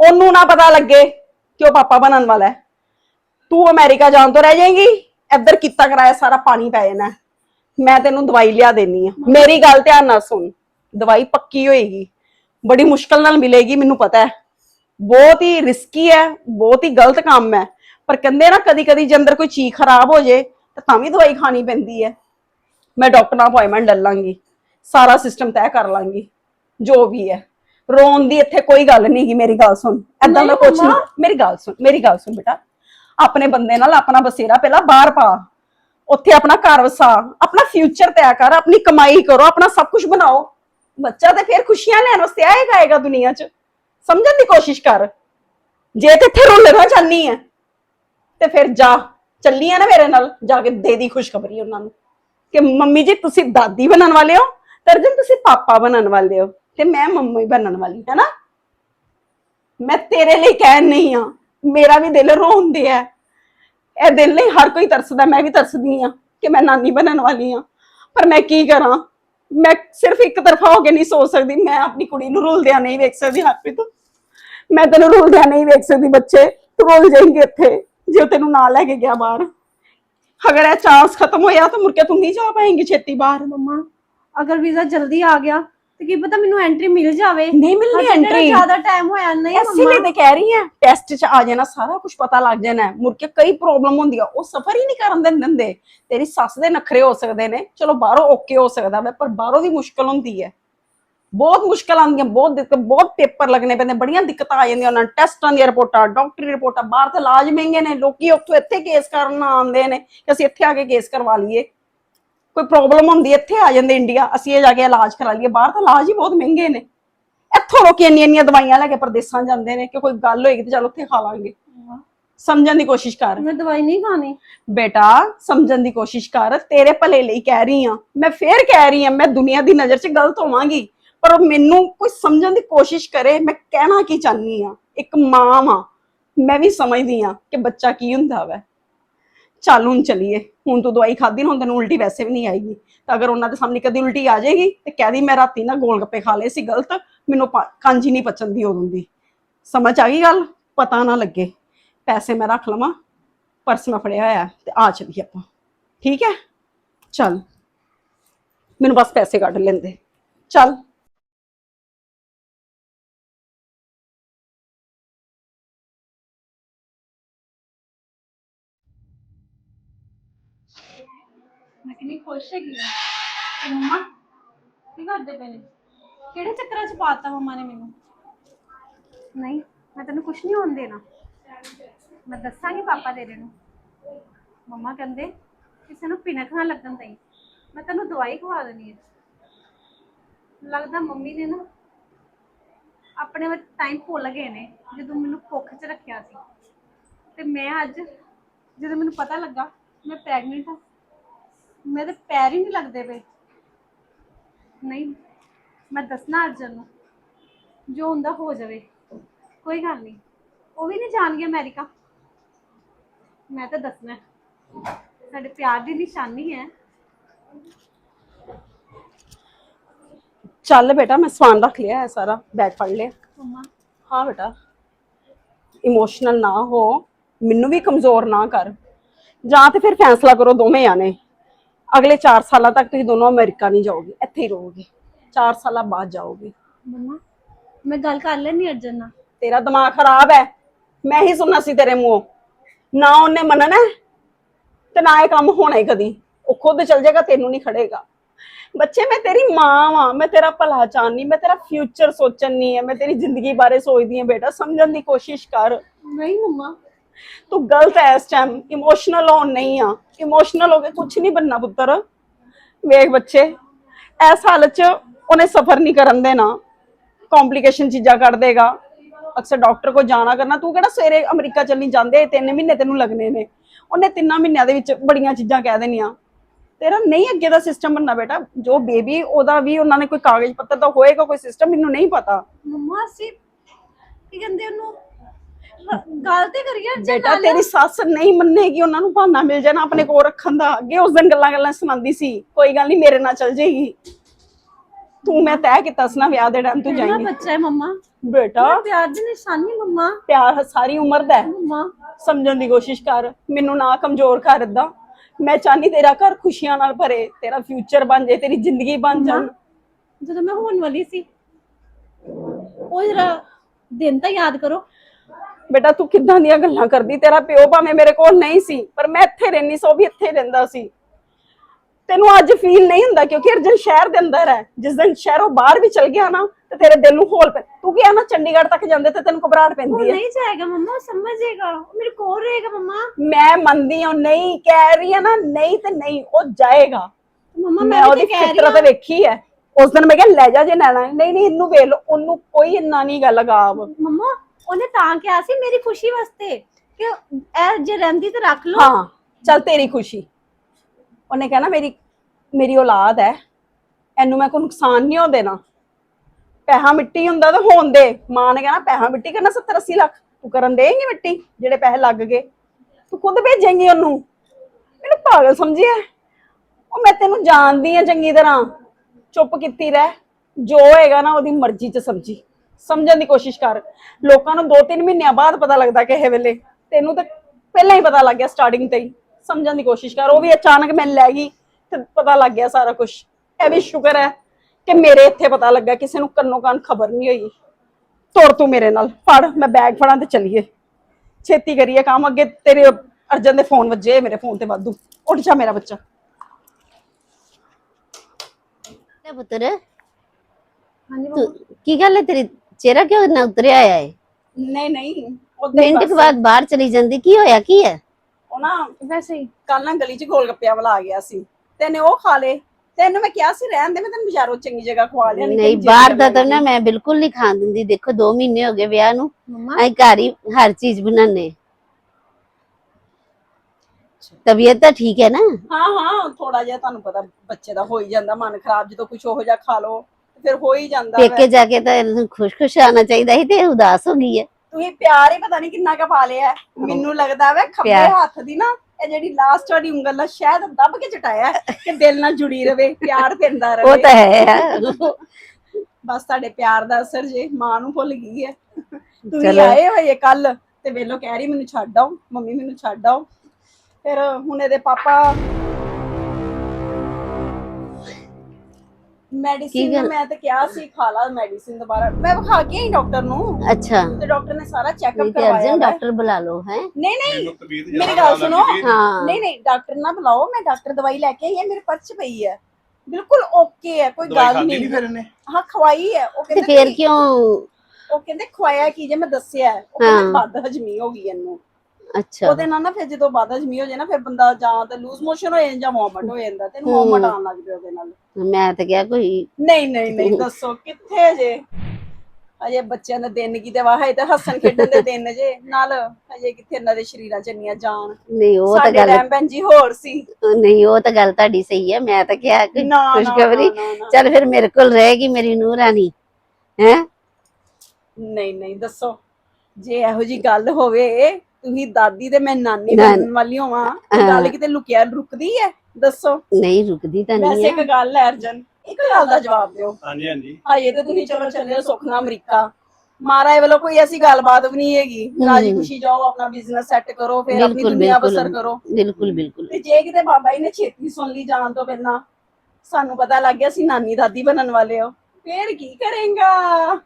ਉਹਨੂੰ ਨਾ ਪਤਾ ਲੱਗੇ ਕਿ ਉਹ ਪਾਪਾ ਬਣਨ ਵਾਲਾ ਹੈ। ਤੂੰ ਅਮਰੀਕਾ ਜਾਣ ਤੋਂ ਰਹਿ ਜਾਏਂਗੀ, ਇੱਧਰ ਕੀਤਾ ਕਰਾਇਆ, ਸਾਰਾ ਪਾਣੀ ਪੈ ਜਾਣਾ ਮੈਂ ਤੈਨੂੰ ਦਵਾਈ ਲਿਆ ਦੇਣੀ ਆ। ਮੇਰੀ ਗੱਲ ਧਿਆਨ ਨਾਲ ਸੁਣ। ਦਵਾਈ ਪੱਕੀ ਹੋਏਗੀ। ਬੜੀ ਮੁਸ਼ਕਲ ਨਾਲ ਮਿਲੇਗੀ, ਮੈਨੂੰ ਪਤਾ ਹੈ। ਬਹੁਤ ਹੀ ਰਿਸਕੀ ਹੈ, ਬਹੁਤ ਹੀ ਗਲਤ ਕੰਮ ਹੈ। ਪਰ ਕਹਿੰਦੇ ਨਾ ਕਦੀ ਕਦੀ ਜੇ ਅੰਦਰ ਕੋਈ ਚੀਜ਼ ਖਰਾਬ ਹੋ ਜੇ, ਤਾਂ ਤਾਂ ਵੀ ਦਵਾਈ ਖਾਣੀ ਪੈਂਦੀ ਹੈ। ਮੈਂ ਡਾਕਟਰ ਨਾਲ ਅਪਾਇੰਟਮੈਂਟ ਲੈ ਲਾਂਗੀ। ਸਾਰਾ ਸਿਸਟਮ ਤੈਅ ਕਰ ਲਾਂਗੀ। ਜੋ ਵੀ ਹੈ। ਰੋਣ ਦੀ ਇੱਥੇ ਕੋਈ ਗੱਲ ਨਹੀਂ ਗੀ ਮੇਰੀ ਗੱਲ ਸੁਣ। ਐਦਾਂ ਦਾ ਕੁਝ ਨਹੀਂ। ਮੇਰੀ ਗੱਲ ਸੁਣ ਮੇਰੀ ਗੱਲ ਸੁਣ ਬੇਟਾ। ਆਪਣੇ ਬੰਦੇ ਨਾਲ ਆਪਣਾ ਬਸੇਰਾ ਪਹਿਲਾਂ ਬਾਹਰ ਪਾ। ਉੱਥੇ ਆਪਣਾ ਘਰ ਵਸਾ। ਆਪਣਾ ਫਿਊਚਰ ਤੈਅ ਕਰ। ਆਪਣੀ ਕਮਾਈ ਕਰੋ। ਆਪਣਾ ਸਭ ਕੁਝ ਬਣਾਓ। ਬੱਚਾ ਤੇ ਫਿਰ ਖੁਸ਼ੀਆਂ ਲੈਣ ਵਾਸਤੇ ਆਏਗਾ ਆਏਗਾ ਦੁਨੀਆ 'ਚ। ਸਮਝਣ ਦੀ ਕੋਸ਼ਿਸ਼ ਕਰ। ਜੇ ਤੇ ਇੱਥੇ ਰੋਲਣਾ ਚਾਹਨੀ ਹੈ ਤੇ ਫਿਰ ਜਾ। ਚੱਲੀ ਆ ਨਾ ਮੇਰੇ ਨਾਲ ਜਾ ਕੇ ਦੇ ਦੀ ਖੁਸ਼ਖਬਰੀ ਉਹਨਾਂ ਨੂੰ। ਕਿ ਮੰਮੀ ਜੀ ਤੁਸੀਂ ਦਾਦੀ ਬਣਨ ਵਾਲੇ ਹੋ ਤੇ ਅਰਜੁਨ ਤੁਸੀਂ ਪਾਪਾ ਬਣਨ ਵਾਲੇ ਹੋ। ਤੇ ਮੈਂ ਮੰਮੀ ਬਣਨ ਵਾਲੀ ਹੈ ਨਾ ਮੈਂ ਤੇਰੇ ਲਈ ਕਹਿ ਨਹੀਂ ਆ। ਮੇਰਾ ਵੀ ਦਿਲ ਰੋਂਦੇ ਆ। ਇਹ ਦਿਲ ਲਈ ਹਰ ਕੋਈ ਤਰਸਦਾ, ਮੈਂ ਵੀ ਤਰਸਦੀ ਆ ਕਿ ਮੈਂ ਨਾਨੀ ਬਣਨ ਵਾਲੀ ਆ। ਪਰ ਮੈਂ ਕੀ ਕਰਾਂ? ਮੈਂ ਸਿਰਫ ਇੱਕ ਤਰਫਾ ਹੋ ਕੇ ਨਹੀਂ ਸੋਚ ਸਕਦੀ। ਮੈਂ ਆਪਣੀ ਕੁੜੀ ਨੂੰ ਰੁਲਦਿਆਂ ਨਹੀਂ ਵੇਖ ਸਕਦੀ, ਹਰਪ੍ਰੀਤ। ਮੈਂ ਤੈਨੂੰ ਰੁਲਦਿਆਂ ਨਹੀਂ ਵੇਖ ਸਕਦੀ, ਬੱਚੇ। ਤੂੰ ਰੁਲ ਜਾਏਂਗੇ ਇੱਥੇ, ਜੇ ਤੈਨੂੰ ਨਾਲ ਲੈ ਕੇ ਗਿਆ ਬਾਹਰ। ਅਗਰ ਇਹ ਚਾਂਸ ਖਤਮ ਹੋਇਆ ਤਾਂ ਮੁੜ ਕੇ ਤੂੰ ਨਹੀਂ ਜਾ ਪਾਏਂਗੀ ਛੇਤੀ ਬਾਹਰ। ਮੰਮਾ, ਅਗਰ ਵੀਜ਼ਾ ਜਲਦੀ ਆ ਗਿਆ ਤੇ ਕੀ ਪਤਾ ਮੈਨੂੰ ਐਂਟਰੀ ਮਿਲ ਜਾਵੇ? ਨਹੀਂ ਮਿਲਣੀ ਹਜੇ ਕਿਹੜਾ। ਜ਼ਿਆਦਾ ਟਾਈਮ ਹੋਇਆ ਨਹੀਂ ਇਸੇ ਲਈ ਤੇ ਕਹਿ ਰਹੀ ਹਾਂ ਟੈਸਟ 'ਚ ਆ ਜਾਣਾ ਸਾਰਾ ਕੁਝ ਪਤਾ ਲੱਗ ਜਾਣਾ। ਮੁੜ ਕੇ ਕਈ ਪ੍ਰੋਬਲਮ ਹੁੰਦੀਆਂ ਉਹ ਸਫਰ ਹੀ ਨਹੀਂ ਕਰਨ ਦਿੰਦੇ। ਹੁੰਦੇ ਤੇਰੀ ਸੱਸ ਦੇ ਨਖਰੇ ਹੋ ਸਕਦੇ ਨੇ। ਚਲੋ ਬਾਹਰੋਂ ਓਕੇ ਹੋ ਸਕਦਾ ਵਾ ਪਰ ਬਾਹਰੋਂ ਵੀ ਮੁਸ਼ਕਲ ਹੁੰਦੀ ਹੈ। ਬਹੁਤ ਮੁਸ਼ਕਲ ਆਉਂਦੀਆਂ ਬਹੁਤ ਦਿੱਕਤ ਬਹੁਤ ਪੇਪਰ ਲੱਗਣੇ ਪੈਂਦੇ ਬੜੀਆਂ ਦਿੱਕਤਾਂ ਆ ਜਾਂਦੀਆਂ ਉਹਨਾਂ ਟੈਸਟਾਂ ਦੀਆਂ ਰਿਪੋਰਟਾਂ ਡਾਕਟਰੀ ਰਿਪੋਰਟਾਂ ਬਾਹਰ ਤੇ ਇਲਾਜ ਮਹਿੰਗੇ ਨੇ ਲੋਕੀ ਉੱਥੋਂ ਇੱਥੇ ਕੇਸ ਕਰਨ ਆਉਂਦੇ ਨੇ ਕਿ ਅਸੀਂ ਇੱਥੇ ਆ ਕੇ ਕੇਸ ਕਰਵਾ ਲਈਏ। ਕੋਈ ਪ੍ਰੋਬਲਮ ਹੁੰਦੀ ਇੱਥੇ ਆ ਜਾਂਦੇ ਇੰਡੀਆ ਅਸੀਂ ਇਹ ਜਾ ਕੇ ਇਲਾਜ ਕਰਾ ਲਈਏ। ਬਾਹਰ ਤਾਂ ਇਲਾਜ ਹੀ ਬਹੁਤ ਮਹਿੰਗੇ ਨੇ। ਇੱਥੋਂ ਲੋਕੀ ਇੰਨੀਆਂ ਇੰਨੀਆਂ ਦਵਾਈਆਂ ਲੈ ਕੇ ਪ੍ਰਦੇਸਾਂ ਜਾਂਦੇ ਨੇ ਕਿ ਕੋਈ ਗੱਲ ਹੋਏਗੀ ਤੇ ਚਲ ਉੱਥੇ ਖਾ ਲਾਂਗੇ। ਸਮਝਣ ਦੀ ਕੋਸ਼ਿਸ਼ ਕਰ। ਮੈਂ ਦਵਾਈ ਨਹੀਂ ਖਾਣੀ। ਬੇਟਾ ਸਮਝਣ ਦੀ ਕੋਸ਼ਿਸ਼ ਕਰ। ਤੇਰੇ ਭਲੇ ਲਈ ਕਹਿ ਰਹੀ ਆ ਮੈਂ ਫੇਰ ਕਹਿ ਰਹੀ ਆ ਮੈਂ ਦੁਨੀਆ ਦੀ ਨਜ਼ਰ 'ਚ ਗਲਤ ਹੋਵਾਂਗੀ। ਪਰ ਮੈਨੂੰ ਕੋਈ ਸਮਝਣ ਦੀ ਕੋਸ਼ਿਸ਼ ਕਰੇ ਮੈਂ ਕਹਿਣਾ ਕੀ ਚਾਹਨੀ ਆ ਇੱਕ ਮਾਂ ਵਾਂ। ਮੈਂ ਵੀ ਸਮਝਦੀ ਆ ਕਿ ਬੱਚਾ ਕੀ ਹੁੰਦਾ ਵੈ। ਚੱਲ ਹੁਣ ਚਲੀਏ। ਹੁਣ ਤੂੰ ਦਵਾਈ ਖਾਦੀ ਨਾ, ਹੁਣ ਤੈਨੂੰ ਉਲਟੀ ਵੈਸੇ ਵੀ ਨਹੀਂ ਆਏਗੀ। ਤਾਂ ਅਗਰ ਉਹਨਾਂ ਦੇ ਸਾਹਮਣੇ ਕਦੀ ਉਲਟੀ ਆ ਜਾਏਗੀ, ਤੇ ਕਹਿ ਦੀ ਮੈਂ ਰਾਤੀ ਨਾ ਗੋਲ ਗੱਪੇ ਖਾ ਲਏ ਸੀ, ਗਲਤ। ਮੈਨੂੰ ਕਾਂਜੀ ਨਹੀਂ ਪਚਣ ਦੀ ਉਦੋਂ ਦੀ। ਸਮਝ ਆ ਗਈ ਗੱਲ? ਪਤਾ ਨਾ ਲੱਗੇ। ਪੈਸੇ ਮੈਂ ਰੱਖ ਲਵਾਂ, ਪਰਸ ਮੈਂ ਫੜਿਆ ਹੋਇਆ ਹੈ ਤੇ ਆ ਚਲੀਏ ਆਪਾਂ। ਠੀਕ ਹੈ? ਚੱਲ। ਮੈਨੂੰ ਬਸ ਪੈਸੇ ਕੱਢ ਲੈਂਦੇ। ਚੱਲ। ਮੈਂ ਕਿੰਨੀ ਖੁਸ਼ ਹੈਗੀ ਆ। ਤੇ ਮੰਮਾ, ਕੀ ਕਰਦੇ ਪਏ ਨੇ? ਕਿਹੜੇ ਚੱਕਰਾਂ 'ਚ ਪਾਤਾ ਮੰਮਾ ਨੇ ਮੈਨੂੰ? ਨਹੀਂ, ਮੈਂ ਤੈਨੂੰ ਕੁਝ ਨਹੀਂ ਹੋਣ ਦੇਣਾ। ਮੈਂ ਦੱਸਾਂਗੀ ਪਾਪਾ ਤੇਰੇ ਨੂੰ। ਮੰਮਾ ਕਹਿੰਦੇ, ਕਿਸੇ ਨੂੰ ਪਿਨਕ ਨਾ ਲੱਗਣ ਦੇਈ। ਮੈਂ ਤੈਨੂੰ ਦਵਾਈ ਖਵਾ ਦੇਣੀ ਹੈ ਲੱਗਦਾ ਮੰਮੀ ਨੇ ਨਾ ਆਪਣੇ ਵਿੱਚ ਟਾਈਮ ਭੁੱਲ ਗਏ ਨੇ, ਜਦੋਂ ਮੈਨੂੰ ਭੁੱਖ 'ਚ ਰੱਖਿਆ ਸੀ। ਤੇ ਮੈਂ ਅੱਜ, ਜਦੋਂ ਮੈਨੂੰ ਪਤਾ ਲੱਗਾ, ਮੈਂ ਪ੍ਰੈਗਨੈਂਟ ਹਾਂ ਮੇਰੇ ਪੈਰ ਹੀ ਨਹੀਂ ਲੱਗਦੇ ਪਏ। ਨਹੀਂ ਮੈਂ ਦੱਸਣਾ ਅਰਜਨ ਨੂੰ ਜੋ ਹੁੰਦਾ ਹੋ ਜਾਵੇ। ਕੋਈ ਗੱਲ ਨਹੀਂ ਉਹ ਵੀ ਨਹੀਂ ਜਾਣਗੇ ਅਮਰੀਕਾ। ਮੈਂ ਤਾਂ ਦੱਸਣਾ ਹੈ। ਸਾਡੇ ਪਿਆਰ ਦੀ ਨਿਸ਼ਾਨੀ ਹੈ। ਚੱਲ ਬੇਟਾ ਮੈਂ ਸਮਾਨ ਰੱਖ ਲਿਆ ਹੈ ਸਾਰਾ ਬੈਗ ਫੜ ਲਿਆ। ਮੰਮਾ। ਹਾਂ ਬੇਟਾ ਇਮੋਸ਼ਨਲ ਨਾ ਹੋ ਮੈਨੂੰ ਵੀ ਕਮਜ਼ੋਰ ਨਾ ਕਰ। ਜਾਂ ਤੇ ਫਿਰ ਫੈਸਲਾ ਕਰੋ ਦੋਵੇਂ ਜਾਣੇ। ਅਗਲੇ 4 ਸਾਲਾਂ ਤੱਕ ਤੁਸੀਂ ਦੋਨੋਂ ਅਮਰੀਕਾ ਨਹੀਂ ਜਾਓਗੇ ਇੱਥੇ ਹੀ ਰਹੋਗੇ। 4 ਸਾਲਾਂ ਬਾਅਦ ਜਾਓਗੇ। ਮੰਮਾ ਮੈਂ ਗੱਲ ਕਰ ਲੈਣੀ ਅਰਜਨ ਨਾਲ। ਤੇਰਾ ਦਿਮਾਗ ਖਰਾਬ ਹੈ। ਮੈਂ ਹੀ ਸੁਣਨਾ ਸੀ ਤੇਰੇ ਮੂੰਹੋਂ। ਨਾ ਉਹਨੇ ਮੰਨਣਾ ਤੇ ਨਾ ਇਹ ਕੰਮ ਹੋਣਾ ਹੀ ਕਦੀ। ਉਹ ਖੁਦ ਚਲ ਜਾਏਗਾ ਤੈਨੂੰ ਨਹੀਂ ਖੜੇਗਾ। ਬੱਚੇ ਮੈਂ ਤੇਰੀ ਮਾਂ ਵਾਂ। ਮੈਂ ਤੇਰਾ ਭਲਾ ਚਾਹਨੀ ਮੈਂ ਤੇਰਾ ਫਿਊਚਰ ਸੋਚਣੀ ਹੈ। ਮੈਂ ਤੇਰੀ ਜ਼ਿੰਦਗੀ ਬਾਰੇ ਸੋਚਦੀ ਹਾਂ ਬੇਟਾ ਸਮਝਣ ਦੀ ਕੋਸ਼ਿਸ਼ ਕਰ। ਨਹੀਂ ਮੰਮਾ ਤੂੰ ਗਲਤ ਹੈ ਇਸ ਟਾਈਮ ਇਮੋਸ਼ਨਲ ਹੋਣ ਨਹੀਂ ਆ। ਇਮੋਸ਼ਨਲ ਹੋ ਕੇ ਕੁਝ ਨਹੀਂ ਬੰਨਾ ਪੁੱਤਰ। ਵੇਖ ਬੱਚੇ, ਇਸ ਹਾਲਤ 'ਚ ਉਹਨੇ ਸਫਰ ਨਹੀਂ ਕਰਨ ਦੇਣਾ। ਕੰਪਲਿਕੇਸ਼ਨ ਚੀਜ਼ਾਂ ਕੱਢ ਦੇਗਾ। ਅਕਸਰ ਡਾਕਟਰ ਕੋ ਜਾਣਾ ਕਰਨਾ। ਤੂੰ ਕਿਹੜਾ ਸਵੇਰੇ ਅਮਰੀਕਾ ਚੱਲਣੀ ਜਾਂਦੇ, ਤਿੰਨ ਮਹੀਨੇ ਤੈਨੂੰ ਲੱਗਣੇ ਨੇ। ਉਹਨੇ ਤਿੰਨਾਂ ਮਹੀਨਿਆਂ ਦੇ ਵਿੱਚ ਬੜੀਆਂ ਚੀਜ਼ਾਂ ਕਹਿ ਦੇਣੀਆਂ। ਤੇਰਾ ਨਹੀਂ ਅੱਗੇ ਦਾ ਸਿਸਟਮ ਬਣਨਾ ਬੇਟਾ। ਜੋ ਬੇਬੀ ਉਹਦਾ ਵੀ ਉਹਨਾਂ ਨੇ ਕੋਈ ਕਾਗਜ਼ ਪੱਤਰ ਤਾਂ ਹੋਏਗਾ, ਕੋਈ ਸਿਸਟਮ ਮੈਨੂੰ ਨਹੀਂ ਪਤਾ। ਮੰਮਾ, ਅਸੀਂ ਕੀ ਕਹਿੰਦੇ ਉਹਨੂੰ? ਗੱਲ ਤੇ ਕਰੀਏ ਜੇ ਬੇਟਾ ਤੇਰੀ ਸੱਸ ਨਹੀਂ ਮੰਨੇਗੀ ਉਹਨਾਂ ਨੂੰ ਬਹਾਨਾ ਮਿਲ ਜਾਣਾ ਆਪਣੇ ਕੋਲ ਰੱਖਣ ਦਾ। ਅੱਗੇ ਉਸ ਦਿਨ ਗੱਲਾਂ ਗੱਲਾਂ ਸੁਣਾਉਂਦੀ ਸੀ ਕੋਈ ਗੱਲ ਨਹੀਂ ਮੇਰੇ ਨਾਲ ਚੱਲ ਜਾਏਗੀ। ਤੂੰ ਮੈਂ ਤੈਅ ਕੀਤਾ ਸੀ ਨਾ ਵਿਆਹ ਦੇ ਟਾਈਮ ਤੂੰ ਜਾਏਂਗੀ। ਬੱਚਾ ਹੈ ਮੰਮਾ? ਬੇਟਾ ਪਿਆਰ ਦੀ ਨਿਸ਼ਾਨੀ ਮੰਮਾ। ਪਿਆਰ ਸਾਰੀ ਉਮਰ ਦਾ ਹੈ। ਮੰਮਾ। ਸਮਝਣ ਦੀ ਕੋਸ਼ਿਸ਼ ਕਰ ਮੈਨੂੰ ਨਾ ਕਮਜ਼ੋਰ ਕਰ ਏਦਾਂ। ਮੈਂ ਚਾਹਨੀ ਤੇਰਾ ਘਰ ਖੁਸ਼ੀਆਂ ਨਾਲ ਭਰੇ ਤੇਰਾ ਫਿਊਚਰ ਬਣ ਜਾਏ ਤੇਰੀ ਜ਼ਿੰਦਗੀ ਬਣ ਜਾਣ। ਜਦੋਂ ਮੈਂ ਹੋਣ ਵਾਲੀ ਸੀ ਉਹ ਜਰਾ ਦਿਨ ਤਾਂ ਯਾਦ ਕਰੋ ਬੇਟਾ ਤੂੰ ਕਿੱਦਾਂ ਦੀਆਂ ਗੱਲਾਂ ਕਰਦੀ? ਤੇਰਾ ਪਿਓ ਭਾਵੇਂ ਮੇਰੇ ਕੋਲ ਨਹੀਂ ਸੀ ਪਰ ਮੈਂ ਇੱਥੇ ਰਹਿੰਦੀ ਸੋ ਵੀ ਇੱਥੇ ਰਹਿੰਦਾ ਸੀ। ਤੈਨੂੰ ਅੱਜ ਫੀਲ ਨਹੀਂ ਹੁੰਦਾ ਕਿਉਂਕਿ ਅਰਜਨ ਸ਼ਹਿਰ ਦੇ ਅੰਦਰ ਹੈ ਜਿਸ ਦਿਨ ਸ਼ਹਿਰੋਂ ਬਾਹਰ ਵੀ ਚਲ ਗਿਆ ਨਾ ਤੇ ਤੇਰੇ ਦਿਲ ਨੂੰ ਹੋਲ ਪੈ ਤੂੰ ਕੀ ਆ ਨਾ ਚੰਡੀਗੜ੍ਹ ਤੱਕ ਜਾਂਦੇ ਤੇ ਤੈਨੂੰ ਘਬਰਾਹਟ ਉਹ ਪੈਂਦੀ ਹੈ? ਨਹੀਂ ਜਾਏਗਾ ਮੰਮਾ ਉਹ ਸਮਝੇਗਾ ਉਹ ਮੇਰੇ ਕੋਲ ਰਹੇਗਾ ਮੰਮਾ। ਮੈਂ ਮੰਨਦੀ ਹਾਂ ਨਹੀਂ ਕਹਿ ਰਹੀ ਹਾਂ ਨਾ ਨਹੀਂ ਤੇ ਨਹੀਂ ਉਹ ਜਾਏਗਾ। ਮੰਮਾ ਮੈਂ ਮੈਂ ਉਹਦੀ ਉਹਦੀ ਕਹਿ ਰਹੀ ਫਿਤਰਤ ਵੇਖੀ ਹੈ। ਉਸ ਦਿਨ ਮੈਂ ਕਿਹਾ ਲੈ ਜਾ ਜੇ ਲੈਣਾ ਹੈ। ਨਹੀਂ ਨਹੀਂ ਇਹਨੂੰ ਵੇਖ ਲਓ ਉਹਨੂੰ ਕੋਈ ਇੰਨਾ ਨਹੀਂ ਗਾ ਲਗਾਵ। ਮੰਮਾ ਉਹਨੇ ਤਾਂ ਕਿਹਾ ਸੀ ਮੇਰੀ ਖੁਸ਼ੀ ਵਾਸਤੇ ਕਿ ਇਹ ਜੇ ਰਹਿੰਦੀ ਤੇ ਰੱਖ ਲਓ। ਹਾਂ, ਚੱਲ ਤੇਰੀ ਖੁਸ਼ੀ। ਉਹਨੇ ਕਹਿਣਾ ਮੇਰੀ ਮੇਰੀ ਔਲਾਦ ਹੈ। ਇਹਨੂੰ ਮੈਂ ਕੋਈ ਨੁਕਸਾਨ ਨਹੀਂ ਹੋ ਦੇਣਾ। ਪੈਸਾ ਮਿੱਟੀ ਹੁੰਦਾ ਤਾਂ ਹੋਣ ਦੇ। ਮਾਂ ਨੇ ਕਹਿਣਾ, ਪੈਸਾ ਮਿੱਟੀ ਕਰਨਾ 70 80 ਲੱਖ। ਤੂੰ ਕਰਨ ਦੇਂਗੀ ਮਿੱਟੀ, ਜਿਹੜੇ ਪੈਸੇ ਲੱਗ ਗਏ। ਤੂੰ ਖੁਦ ਭੇਜੇਂਗੀ ਉਹਨੂੰ। ਮੈਨੂੰ ਪਾਗਲ ਸਮਝਿਆ। ਉਹ ਮੈਂ ਤੈਨੂੰ ਜਾਣਦੀ ਆ ਚੰਗੀ ਤਰ੍ਹਾਂ। ਚੁੱਪ ਕੀਤੀ ਰਹਿ। ਜੋ ਹੋਏਗਾ ਨਾ, ਉਹਦੀ ਮਰਜ਼ੀ 'ਚ ਸਮਝੀ। ਸਮਝਣ ਦੀ ਕੋਸ਼ਿਸ਼ ਕਰ। ਲੋਕਾਂ ਨੂੰ 2-3 ਮਹੀਨਿਆਂ ਬਾਅਦ ਪਤਾ ਲੱਗਦਾ ਕਿਸੇ ਵੇਲੇ। ਤੈਨੂੰ ਤਾਂ ਪਹਿਲਾਂ ਹੀ ਪਤਾ ਲੱਗ ਗਿਆ ਸਟਾਰਟਿੰਗ ਤੇ ਹੀ। ਸਮਝਣ ਦੀ ਕੋਸ਼ਿਸ਼ ਕਰ। ਉਹ ਵੀ ਅਚਾਨਕ ਮੈਨੂੰ ਲੈ ਗਈ ਤੇ ਪਤਾ ਲੱਗ ਗਿਆ ਸਾਰਾ ਕੁਝ ਇਹ ਵੀ ਸ਼ੁਕਰ ਹੈ ਕਿ ਮੇਰੇ ਇੱਥੇ ਪਤਾ ਲੱਗਾ ਕਿਸੇ ਨੂੰ ਕੰਨੋ ਕੰਨ ਖਬਰ ਨਹੀਂ ਹੋਈ। ਤੁਰ ਤੂੰ ਮੇਰੇ ਨਾਲ। ਫੜ ਮੈਂ ਬੈਗ ਫੜਾਂ ਤੇ ਚੱਲੀਏ। ਛੇਤੀ ਕਰੀਏ ਕੰਮ। ਅੱਗੇ ਤੇਰੇ ਅਰਜਨ ਦੇ ਫੋਨ ਵੱਜੇ ਮੇਰੇ ਫੋਨ ਤੇ ਵਾਧੂ। ਉੱਠ ਜਾ ਮੇਰਾ ਬੱਚਾ। ਤੇ ਪੁੱਤਰ। ਹਾਂਜੀ ਕੀ ਗੱਲ ਹੈ ਤੇਰੀ? ਚਿਹਰਾ ਕਿਉਂ ਨਾ ਉਤਰਿਆ ਆਇਆ ਹੈ ਨਹੀਂ ਨਹੀਂ ਉਦਾਂ ਹੀ ਮਿੰਟ ਬਸ ਕੁ ਬਾਅਦ ਬਾਹਰ ਚਲੀ ਜਾਂਦੀ ਕੀ ਹੋਇਆ ਕੀ ਹੈ? ਉਹ ਨਾ ਵੈਸੇ ਹੀ ਕੱਲ ਨਾ ਗਲੀ 'ਚ ਗੋਲ ਗੱਪਿਆਂ ਵਾਲਾ ਆ ਗਿਆ ਸੀ। ਤੈਨੇ ਉਹ ਖਾ ਲੇ ਤੈਨੂੰ ਮੈਂ ਕਿਹਾ ਸੀ ਰਹਿਣ ਦੇ ਮੈਂ ਤੈਨੂੰ ਬਾਜ਼ਾਰੋਂ ਚੰਗੀ ਜਗ੍ਹਾ ਖਵਾ ਲਿਆ ਨਹੀਂ ਬਾਹਰ ਦਾ ਤਾਂ ਨਾ ਮੈਂ ਬਿਲਕੁਲ ਨਹੀਂ ਖਾਣ ਦਿੰਦੀ। ਦੇਖੋ 2 ਮਹੀਨੇ ਹੋ ਗਏ ਵਿਆਹ ਨੂੰ। ਮੰਮਾ। ਅਸੀਂ ਘਰ ਹੀ ਹਰ ਚੀਜ਼ ਬਣਾਉਂਦੇ। ਤਬੀਅਤ ਤਾਂ ਠੀਕ ਹੈ ਨਾ? ਹਾਂ ਹਾਂ ਥੋੜਾ ਜਿਹਾ ਤੁਹਾਨੂੰ ਪਤਾ ਬੱਚੇ ਦਾ ਹੋ ਹੀ ਜਾਂਦਾ ਮਨ ਖਰਾਬ ਜਦੋਂ ਕੁਝ ਉਹੋ ਜਿਹਾ ਖਾ ਲੋ ਫਿਰ ਹੋ ਹੀ ਜਾਂਦਾ ਪੇਕੇ ਵੈ ਜਾ ਕੇ ਤਾਂ ਖੁਸ਼-ਖੁਸ਼ ਆਣਾ ਚਾਹੀਦਾ ਸੀ ਤੇ ਉਦਾਸ ਹੋ ਗਈ ਹੈ। ਤੁਸੀਂ ਪਿਆਰ ਹੀ ਪਤਾ ਨਹੀਂ ਕਿੰਨਾ ਕੁ ਪਾ ਲਿਆ ਹੈ। ਮੈਨੂੰ ਲੱਗਦਾ ਵੈ ਖੱਬੇ ਪਿਆਰ। ਹੱਥ ਦੀ ਨਾ ਇਹ ਜਿਹੜੀ ਲਾਸਟ ਵਾਲੀ ਉਂਗਲ ਨਾਲ ਸ਼ਾਇਦ ਦੱਬ ਕੇ ਚਟਾਇਆ ਹੈ ਕਿ ਦਿਲ ਨਾਲ ਜੁੜੀ ਰਵੇ ਪਿਆਰ ਪੈਂਦਾ ਰਵੇ। ਉਹ ਤਾਂ ਹੈ ਬਸ ਤੁਹਾਡੇ ਪਿਆਰ ਦਾ ਅਸਰ ਜੇ ਮਾਂ ਨੂੰ ਭੁੱਲ ਗਈ ਹੈ। ਤੁਸੀਂ ਚਲੋ। ਆਏ ਹੋਏ ਕੱਲ ਤੇ ਵੇਲੋ ਕਹਿ ਰਹੀ ਮੈਨੂੰ ਛੱਡ ਆਓ ਮੰਮੀ ਮੈਨੂੰ ਛੱਡ ਆਓ। ਫਿਰ ਹੁਣ ਇਹਦੇ ਪਾਪਾ ਮੈਡੀਸਿਨ? ਮੈਂ ਤਾਂ ਕਿਹਾ ਸੀ ਖਾ ਲਾ ਮੈਡੀਸਿਨ ਦੁਬਾਰਾ। ਮੈਂ ਖਾ ਕੇ ਆਈ ਡਾਕਟਰ ਨੂੰ। ਅੱਛਾ। ਤੇ ਡਾਕਟਰ ਨੇ ਸਾਰਾ ਚੈੱਕਅਪ ਕਰਵਾਇਆ ਅਰਜਨ। ਡਾਕਟਰ ਬੁਲਾ ਲਓ ਹੈ? ਨਹੀਂ ਨਹੀਂ ਮੇਰੀ ਗੱਲ ਸੁਣੋ। ਹਾਂ। ਨਹੀਂ ਨਹੀਂ ਡਾਕਟਰ ਨਾ ਬੁਲਾਓ ਮੈਂ ਡਾਕਟਰ ਦਵਾਈ ਲੈ ਕੇ ਆਈ ਹੈ ਮੇਰੇ ਪਰਚ ਪਈ ਹੈ। ਬਿਲਕੁਲ ਓਕੇ ਹੈ ਕੋਈ ਗੱਲ ਨਹੀਂ। ਫਿਰ ਇਹਨੇ? ਹਾਂ ਖਵਾਈ ਹੈ। ਉਹ ਕਹਿੰਦੇ ਫੇਰ ਕਿਉਂ? ਉਹ ਕਹਿੰਦੇ ਖਵਾਇਆ ਕੀ ਜੇ ਮੈਂ ਦੱਸਿਆ। ਉਹ ਕਹਿੰਦੇ ਵੱਧ ਹਜਮੀ ਹੋ ਗਈ ਇਹਨੂੰ। ਅੱਛਾ। ਉਹਦੇ ਨਾਲ ਨਾ ਫਿਰ ਜਦੋਂ ਵੱਧ ਹਜਮੀ ਹੋ ਜਾਏ ਨਾ ਫਿਰ ਬੰਦਾ ਜਾਂ ਤੇ ਲੂਜ਼ ਮੋਸ਼ਨ ਹੋ ਜਾਂਦਾ ਜਾਂ ਵੋਮਿਟ ਹੋ ਜਾਂਦਾ। ਤੇ ਵੋਮਿਟ ਆਉਣ ਲੱਗ ਪਿਆ ਉਹਦੇ ਨਾਲ। ਮੈਂ ਤਾਂ ਕਿਹਾ ਕੋਈ ਨਹੀਂ ਨਹੀਂ ਨਹੀਂ ਦੱਸੋ ਕਿੱਥੇ ਜੇ? ਅਜੇ ਬੱਚਿਆਂ ਦੇ ਦਿਨ ਕੀ ਤੇ ਵਾਹ ਇਹ ਤਾਂ ਹੱਸਣ ਖੇਡਣ ਦੇ ਦਿਨ ਜੇ। ਨਾਲ ਅਜੇ ਕਿੱਥੇ ਇਹਨਾਂ ਦੇ ਸ਼ਰੀਰਾਂ ਚ ਇੰਨੀਆਂ ਜਾਨ? ਨਹੀਂ ਉਹ ਤਾਂ ਸਾਡੇ ਗੱਲ ਟਾਈਮ ਭੈਣ ਜੀ ਹੋਰ ਸੀ। ਨਹੀਂ ਉਹ ਤਾਂ ਗੱਲ ਤੁਹਾਡੀ ਸਹੀ ਹੈ ਮੈਂ ਤਾਂ ਕਿਹਾ ਕਿ ਨਾ, ਨਾ, ਖੁਸ਼ਖਬਰੀ। ਨਾ, ਨਾ। ਚੱਲ ਫਿਰ ਮੇਰੇ ਕੋਲ ਰਹੇਗੀ ਮੇਰੀ ਨੂੰਹ ਰਾਣੀ ਹੈ? ਨਹੀਂ ਨਹੀਂ ਦੱਸੋ। ਜੇ ਇਹੋ ਜੀ ਗੱਲ ਹੋਵੇ ਤੁਸੀਂ ਦਾਦੀ ਤੇ ਮੈਂ ਨਾਨੀ ਬਣਨ ਵਾਲੀ ਹੋਵਾਂ ਇਹ ਗੱਲ ਕਿਤੇ ਲੁਕਿਆ ਰੁਕਦੀ ਹੈ? ਦੱਸੋ। ਨਹੀਂ ਰੁਕਦੀ ਤਾਂ ਨਹੀਂ ਵੈਸੇ ਹੈ ਇੱਕ ਗੱਲ ਹੈ ਅਰਜਨ ਇੱਕ ਗੱਲ ਦਾ ਜਵਾਬ ਦਿਓ। ਹਾਂਜੀ ਹਾਂਜੀ। ਹਾਏ ਤੇ ਤੁਸੀਂ ਚਲੋ ਚੱਲੇ ਹੋ ਸੁੱਖ ਨਾਲ ਅਮਰੀਕਾ। ਮਹਾਰਾਜ ਵੱਲੋਂ ਕੋਈ ਐਸੀ ਗੱਲਬਾਤ ਵੀ ਨਹੀਂ ਹੈਗੀ। ਰਾਜੀ ਖੁਸ਼ੀ ਜਾਓ ਆਪਣਾ ਬਿਜ਼ਨਸ ਸੈੱਟ ਕਰੋ ਫਿਰ ਆਪਣੀ ਬਿਲਕੁਲ ਦੁਨੀਆ ਬਿਲਕੁਲ। ਬਸਰ ਕਰੋ। ਬਿਲਕੁਲ ਬਿਲਕੁਲ। ਤੇ ਜੇ ਕਿਤੇ ਬਾਬਾ ਜੀ ਨੇ ਛੇਤੀ ਸੁਣ ਲਈ ਜਾਣ ਤੋਂ ਪਹਿਲਾਂ ਸਾਨੂੰ ਪਤਾ ਲੱਗ ਗਿਆ ਸੀ ਨਾਨੀ ਦਾਦੀ ਬਣਨ ਵਾਲੇ ਹੋ। ਫੇਰ ਕੀ ਕਰੇਗਾ?